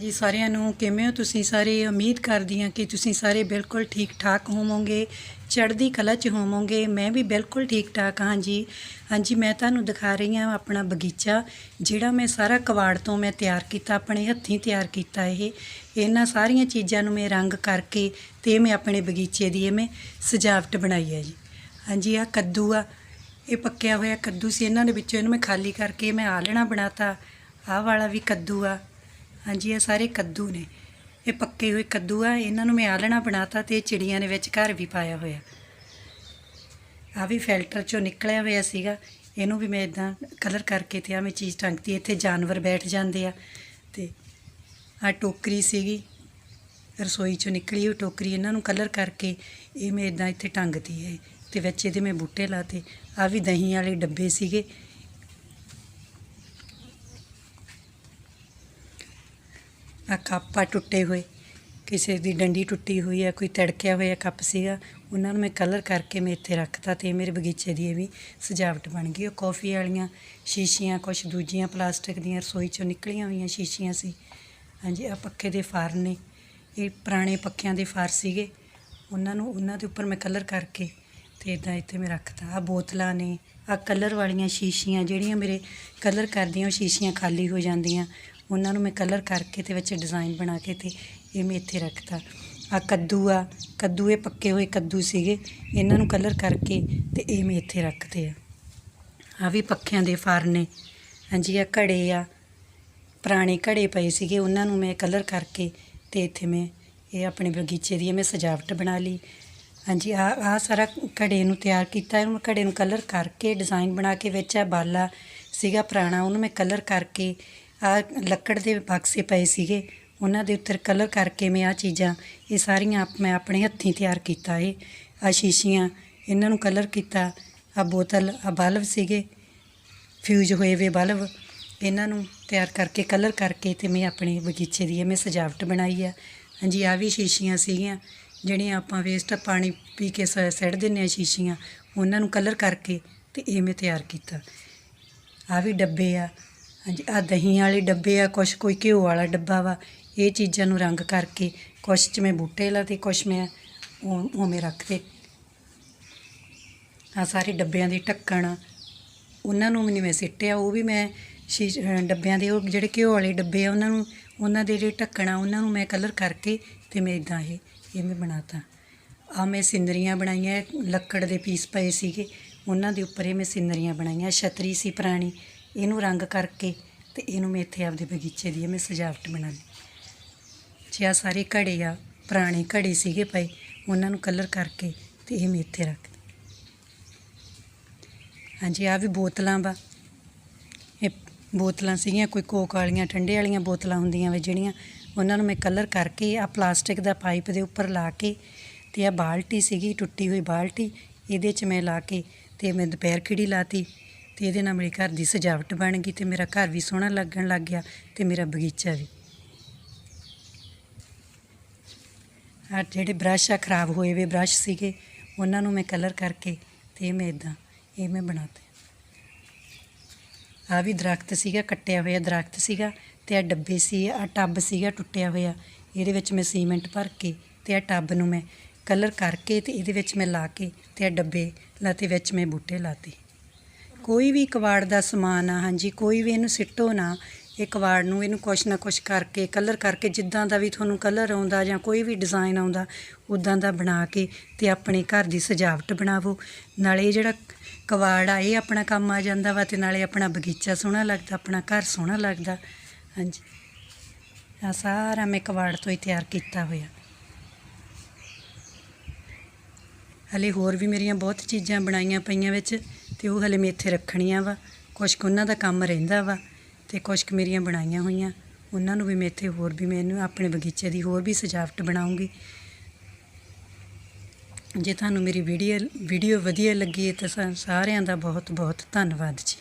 ਜੀ ਸਾਰਿਆਂ ਨੂੰ ਕਿਵੇਂ ਹੋ? ਤੁਸੀਂ ਸਾਰੇ ਉਮੀਦ ਕਰਦੀ ਹਾਂ ਕਿ ਤੁਸੀਂ ਸਾਰੇ ਬਿਲਕੁਲ ਠੀਕ ਠਾਕ ਹੋਵੋਗੇ, ਚੜ੍ਹਦੀ ਕਲਾ 'ਚ ਹੋਵੋਗੇ। ਮੈਂ ਵੀ ਬਿਲਕੁਲ ਠੀਕ ਠਾਕ ਹਾਂ ਜੀ। ਹਾਂਜੀ, ਮੈਂ ਤੁਹਾਨੂੰ ਦਿਖਾ ਰਹੀ ਹਾਂ ਆਪਣਾ ਬਗੀਚਾ, ਜਿਹੜਾ ਮੈਂ ਸਾਰਾ ਕਵਾੜ ਤੋਂ ਮੈਂ ਤਿਆਰ ਕੀਤਾ, ਆਪਣੇ ਹੱਥੀਂ ਤਿਆਰ ਕੀਤਾ ਇਹ। ਇਹਨਾਂ ਸਾਰੀਆਂ ਚੀਜ਼ਾਂ ਨੂੰ ਮੈਂ ਰੰਗ ਕਰਕੇ ਤੇ ਮੈਂ ਆਪਣੇ ਬਗੀਚੇ ਦੀ ਇਹ ਮੈਂ ਸਜਾਵਟ ਬਣਾਈ ਹੈ ਜੀ। ਹਾਂਜੀ ਆ ਕੱਦੂ ਆ। ਇਹ ਪੱਕਿਆ ਹੋਇਆ ਕੱਦੂ ਸੀ। ਇਹਨਾਂ ਦੇ ਵਿੱਚੋਂ ਇਹਨੂੰ ਮੈਂ ਖਾਲੀ ਕਰਕੇ ਮੈਂ ਆਲਣਾ ਬਣਾਤਾ। ਆਹ ਵਾਲਾ ਵੀ ਕੱਦੂ ਆ। ਹਾਂਜੀ, ਇਹ ਸਾਰੇ ਕੱਦੂ ਨੇ। ਇਹ ਪੱਕੇ ਹੋਏ ਕੱਦੂ ਆ, ਇਹਨਾਂ ਨੂੰ ਮੈਂ ਆਲਣਾ ਬਣਾਤਾ ਤੇ ਇਹ ਚਿੜੀਆਂ ਦੇ ਵਿੱਚ ਘਰ ਵੀ ਪਾਇਆ ਹੋਇਆ। ਆ ਵੀ ਫਿਲਟਰ ਚੋਂ ਨਿਕਲਿਆ ਹੋਇਆ ਸੀਗਾ। ਇਹਨੂੰ ਵੀ ਮੈਂ ਇਦਾਂ ਕਲਰ ਕਰਕੇ ਤੇ ਆ ਮੈਂ ਚੀਜ਼ ਟੰਗਤੀ, ਇੱਥੇ ਜਾਨਵਰ ਬੈਠ ਜਾਂਦੇ ਆ ਤੇ ਆ ਟੋਕਰੀ ਸੀਗੀ, ਰਸੋਈ ਚੋਂ ਨਿਕਲੀ ਉਹ ਟੋਕਰੀ, ਇਹਨਾਂ ਨੂੰ ਕਲਰ ਕਰਕੇ ਇਹ ਮੈਂ ਇਦਾਂ ਇੱਥੇ ਟੰਗਤੀ ਹੈ। ਤੇ ਵਿੱਚ ਇਹਦੇ ਮੈਂ ਬੂਟੇ ਲਾਤੇ। ਆ ਵੀ ਦਹੀਂ ਵਾਲੇ ਡੱਬੇ ਸੀਗੇ। ਆ ਕੱਪ ਆ ਟੁੱਟੇ ਹੋਏ। ਕਿਸੇ ਦੀ ਡੰਡੀ ਟੁੱਟੀ ਹੋਈ ਹੈ ਕੋਈ ਤੜਕਿਆ ਹੋਇਆ ਕੱਪ ਸੀਗਾ। ਉਹਨਾਂ ਨੂੰ ਮੈਂ ਕਲਰ ਕਰਕੇ ਮੈਂ ਇੱਥੇ ਰੱਖਤਾ ਤੇ ਇਹ ਮੇਰੇ ਬਗੀਚੇ ਦੀ ਇਹ ਵੀ ਸਜਾਵਟ ਬਣ ਗਈ। ਉਹ ਕਾਫੀ ਵਾਲੀਆਂ ਸ਼ੀਸ਼ੀਆਂ ਕੁਝ ਦੂਜੀਆਂ ਪਲਾਸਟਿਕ ਦੀਆਂ ਰਸੋਈ ਚੋਂ ਨਿਕਲੀਆਂ ਹੋਈਆਂ ਸ਼ੀਸ਼ੀਆਂ ਸੀ। ਹਾਂਜੀ ਆ ਪੱਖੇ ਦੇ ਫਾਰ ਨੇ। ਇਹ ਪੁਰਾਣੇ ਪੱਖਿਆਂ ਦੇ ਫਾਰ ਸੀਗੇ। ਉਹਨਾਂ ਨੂੰ, ਉਹਨਾਂ ਦੇ ਉੱਪਰ ਮੈਂ ਕਲਰ ਕਰਕੇ ਤੇ ਇਦਾਂ ਇੱਥੇ ਮੈਂ ਰੱਖਤਾ। ਆ ਬੋਤਲਾਂ ਨੇ ਆ ਕਲਰ ਵਾਲੀਆਂ ਸ਼ੀਸ਼ੀਆਂ, ਜਿਹੜੀਆਂ ਮੇਰੇ ਕਲਰ ਕਰਦੀਆਂ ਉਹ ਸ਼ੀਸ਼ੀਆਂ ਖਾਲੀ ਹੋ ਜਾਂਦੀਆਂ। ਉਹਨਾਂ ਨੂੰ ਮੈਂ ਕਲਰ ਕਰਕੇ ਤੇ ਵਿੱਚ ਡਿਜ਼ਾਈਨ ਬਣਾ ਕੇ ਤੇ ਇਹ ਮੈਂ ਇੱਥੇ ਰੱਖਤਾ। ਆ ਕੱਦੂ ਆ, ਕੱਦੂ ਇਹ ਪੱਕੇ ਹੋਏ ਕੱਦੂ ਸੀਗੇ, ਇਹਨਾਂ ਨੂੰ ਕਲਰ ਕਰਕੇ ਤੇ ਇਹ ਮੈਂ ਇੱਥੇ ਰੱਖਤੇ ਆ। ਆ ਵੀ ਪੱਖਿਆਂ ਦੇ ਫਰ ਨੇ ਹਾਂਜੀ ਆ ਘੜੇ ਆ, ਪੁਰਾਣੇ ਘੜੇ ਪਏ ਸੀਗੇ, ਉਹਨਾਂ ਨੂੰ ਮੈਂ ਕਲਰ ਕਰਕੇ ਤੇ ਇੱਥੇ ਮੈਂ ਇਹ ਆਪਣੇ ਬਗੀਚੇ ਦੀ ਮੈਂ ਸਜਾਵਟ ਬਣਾ ਲਈ। ਹਾਂਜੀ ਆ ਆ ਸਾਰਾ ਘੜੇ ਨੂੰ ਤਿਆਰ ਕੀਤਾ, ਇਹਨੂੰ ਘੜੇ ਨੂੰ ਕਲਰ ਕਰਕੇ, ਡਿਜ਼ਾਈਨ ਬਣਾ ਕੇ ਵਿੱਚ ਆ, ਬਾਲਾ ਸੀਗਾ ਪੁਰਾਣਾ, ਉਹਨੂੰ ਮੈਂ ਕਲਰ ਕਰਕੇ ਆ ਲੱਕੜ ਦੇ ਬਾਕਸੇ ਪਏ ਸੀਗੇ। ਉਹਨਾਂ ਦੇ ਉੱਤੇ ਕਲਰ ਕਰਕੇ ਮੈਂ ਆ ਚੀਜ਼ਾਂ, ਇਹ ਸਾਰੀਆਂ ਆਪ ਮੈਂ ਆਪਣੇ ਹੱਥੀਂ ਤਿਆਰ ਕੀਤਾ ਇਹ ਆ ਸ਼ੀਸ਼ੀਆਂ, ਇਹਨਾਂ ਨੂੰ ਕਲਰ ਕੀਤਾ। ਆ ਬੋਤਲ ਆ ਬਲਬ ਸੀਗੇ। ਫਿਊਜ਼ ਹੋਏ ਵੇ ਬਲਬ। ਇਹਨਾਂ ਨੂੰ ਤਿਆਰ ਕਰਕੇ ਕਲਰ ਕਰਕੇ ਤੇ ਮੈਂ ਆਪਣੇ ਬਗੀਚੇ ਦੀ ਇਹ ਮੈਂ ਸਜਾਵਟ ਬਣਾਈ ਆ। ਹਾਂਜੀ ਆ ਵੀ ਸ਼ੀਸ਼ੀਆਂ ਸੀਗੀਆਂ। ਜਿਹੜੀਆਂ ਆਪਾਂ ਵੇਸਟ ਪਾਣੀ ਪੀ ਕੇ ਸ- ਸਿੱਟ ਦਿੰਨੇ ਆ ਸ਼ੀਸ਼ੀਆਂ, ਉਹਨਾਂ ਨੂੰ ਕਲਰ ਕਰਕੇ ਤੇ ਇਹ ਮੈਂ ਤਿਆਰ ਕੀਤਾ। ਆ ਵੀ ਡੱਬੇ ਆ। ਹਾਂਜੀ ਆ ਦਹੀਂ ਵਾਲੇ ਡੱਬੇ ਆ, ਕੁਛ ਕੋਈ ਘਿਓ ਵਾਲਾ ਡੱਬਾ ਵਾ, ਇਹ ਚੀਜ਼ਾਂ ਨੂੰ ਰੰਗ ਕਰਕੇ, ਕੁਛ ਚ ਮੈਂ ਬੂਟੇ ਲਾ ਤੇ, ਕੁਛ ਮੈਂ ਉਹ ਰੱਖ ਰੱਖਤੇ ਆ ਸਾਰੇ ਡੱਬਿਆਂ ਦੇ ਢੱਕਣ ਉਹਨਾਂ ਨੂੰ ਵੀ ਮੈਂ ਸਿੱਟਿਆ, ਉਹ ਵੀ ਮੈਂ ਸ਼ੀਸ਼ ਡੱਬਿਆਂ ਦੇ, ਉਹ ਜਿਹੜੇ ਘਿਓ ਵਾਲੇ ਡੱਬੇ ਆ, ਉਹਨਾਂ ਨੂੰ, ਉਹਨਾਂ ਦੇ ਜਿਹੜੇ ਢੱਕਣ ਆ, ਉਹਨਾਂ ਨੂੰ ਮੈਂ ਕਲਰ ਕਰਕੇ ਤੇ ਮੈਂ ਇਦਾਂ ਇਹ ਇਹ ਮੈਂ ਬਣਾਤਾ। ਆ ਮੈਂ ਸਿਨਰੀਆਂ ਬਣਾਈਆਂ ਲੱਕੜ ਦੇ ਪੀਸ ਪਏ ਸੀਗੇ, ਉਹਨਾਂ ਦੇ ਉੱਪਰ ਇਹ ਮੈਂ ਸਿਨਰੀਆਂ ਬਣਾਈਆਂ, ਛਤਰੀ ਸੀ ਪੁਰਾਣੀ। ਇਹਨੂੰ ਰੰਗ ਕਰਕੇ ਤੇ ਇਹਨੂੰ ਮੈਂ ਇੱਥੇ ਆਪਦੇ ਬਗੀਚੇ ਦੀ ਇਹ ਮੈਂ ਸਜਾਵਟ ਬਣਾ ਲਈ। ਜੀ ਆਹ ਸਾਰੇ ਘੜੇ ਆ, ਪੁਰਾਣੇ ਘੜੇ ਸੀਗੇ ਪਏ ਉਹਨਾਂ ਨੂੰ ਕਲਰ ਕਰਕੇ ਤੇ ਇਹ ਮੈਂ ਇੱਥੇ ਰੱਖ ਹਾਂਜੀ ਆ ਵੀ ਬੋਤਲਾਂ ਵਾ। ਇਹ ਬੋਤਲਾਂ ਸੀਗੀਆਂ, ਕੋਈ ਕੋਕ ਵਾਲੀਆਂ, ਠੰਡੇ ਵਾਲੀਆਂ ਬੋਤਲਾਂ ਹੁੰਦੀਆਂ ਵੇ ਜਿਹੜੀਆਂ, ਉਹਨਾਂ ਨੂੰ ਮੈਂ ਕਲਰ ਕਰਕੇ ਆ ਪਲਾਸਟਿਕ ਦਾ ਪਾਈਪ ਦੇ ਉੱਪਰ ਲਾ ਕੇ ਤੇ ਆ ਬਾਲਟੀ ਸੀਗੀ, ਟੁੱਟੀ ਹੋਈ ਬਾਲਟੀ, ਇਹਦੇ 'ਚ ਮੈਂ ਲਾ ਕੇ ਤੇ ਮੈਂ ਦੁਪਹਿਰ ਖਿੜੀ ਲਾਤੀ। ਤੇ ਇਹਦੇ ਨਾਲ ਮੇਰੇ ਘਰ ਦੀ ਸਜਾਵਟ ਬਣ ਗਈ ਤੇ ਮੇਰਾ ਘਰ ਵੀ ਸੋਹਣਾ ਲੱਗਣ ਲੱਗ ਗਿਆ ਤੇ ਮੇਰਾ ਬਗੀਚਾ ਵੀ। ਆ ਜਿਹੜੇ ਬ੍ਰਸ਼ ਆ, ਖਰਾਬ ਹੋਏ ਵੇ ਬ੍ਰਸ਼ ਸੀਗੇ, ਉਹਨਾਂ ਨੂੰ ਮੈਂ ਕਲਰ ਕਰਕੇ ਤੇ ਮੈਂ ਇਦਾਂ ਇਹ ਮੈਂ ਬਣਾਤੇ। ਆ ਵੀ ਦਰਖਤ ਸੀਗਾ, ਕੱਟਿਆ ਹੋਇਆ ਦਰਖਤ ਸੀਗਾ ਤੇ ਆ ਡੱਬੇ ਸੀ ਆ ਟੱਬ ਸੀਗਾ, ਟੁੱਟਿਆ ਹੋਇਆ। ਇਹਦੇ ਵਿੱਚ ਮੈਂ ਸੀਮੈਂਟ ਭਰ ਕੇ ਤੇ ਆ ਟੱਬ ਨੂੰ ਮੈਂ ਕਲਰ ਕਰਕੇ ਤੇ ਇਹਦੇ ਵਿੱਚ ਮੈਂ ਲਾ ਕੇ ਤੇ ਆ ਡੱਬੇ ਲਾਤੇ ਵਿੱਚ ਮੈਂ ਬੂਟੇ ਲਾਤੇ। ਕੋਈ ਵੀ ਕਵਾੜ ਦਾ ਸਮਾਨ ਆ, ਹਾਂਜੀ, ਕੋਈ ਵੀ ਇਹਨੂੰ ਸਿੱਟੋ ਨਾ, ਇਹ ਕਵਾੜ ਨੂੰ ਇਹਨੂੰ ਕੁਛ ਨਾ ਕੁਛ ਕਰਕੇ ਕਲਰ ਕਰਕੇ, ਜਿੱਦਾਂ ਦਾ ਵੀ ਤੁਹਾਨੂੰ ਕਲਰ ਆਉਂਦਾ ਜਾਂ ਕੋਈ ਵੀ ਡਿਜ਼ਾਈਨ ਆਉਂਦਾ ਉਦਾਂ ਦਾ ਬਣਾ ਕੇ ਤੇ ਆਪਣੇ ਘਰ ਦੀ ਸਜਾਵਟ ਬਣਾਵੋ। ਨਾਲੇ ਇਹ ਜਿਹੜਾ ਕਵਾੜ ਆ, ਇਹ ਆਪਣਾ ਕੰਮ ਆ ਜਾਂਦਾ ਵਾ ਤੇ ਨਾਲੇ ਆਪਣਾ ਬਗੀਚਾ ਸੋਹਣਾ ਲੱਗਦਾ, ਆਪਣਾ ਘਰ ਸੋਹਣਾ ਲੱਗਦਾ, ਹਾਂਜੀ। ਆ ਸਾਰਾ ਮੈਂ ਕਵਾੜ ਤੋਂ ਹੀ ਤਿਆਰ ਕੀਤਾ ਹੋਇਆ। ਹਲੇ ਹੋਰ ਵੀ ਮੇਰੀਆਂ ਬਹੁਤ ਚੀਜ਼ਾਂ ਬਣਾਈਆਂ ਪਈਆਂ ਵਿੱਚ। ਤੇ ਉਹ ਹਲੇ ਮੈਂ ਇੱਥੇ ਰੱਖਣੀਆਂ ਵਾ। ਕੁਛ ਕੁ ਉਹਨਾਂ ਦਾ ਕੰਮ ਰਹਿੰਦਾ ਵਾ ਤੇ ਕੁਛ ਕੁ ਮੇਰੀਆਂ ਬਣਾਈਆਂ ਹੋਈਆਂ। ਉਹਨਾਂ ਨੂੰ ਵੀ ਮੈਂ ਇੱਥੇ ਹੋਰ ਵੀ ਮੈਨੂੰ ਆਪਣੇ ਬਗੀਚੇ ਦੀ ਹੋਰ ਵੀ ਸਜਾਵਟ ਬਣਾਉਂਗੀ। ਜੇ ਤੁਹਾਨੂੰ ਮੇਰੀ ਵੀਡੀਓ ਵੀਡੀਓ ਵਧੀਆ ਲੱਗੀ ਤਾਂ ਸਾਰਿਆਂ ਦਾ ਬਹੁਤ ਬਹੁਤ ਧੰਨਵਾਦ ਜੀ।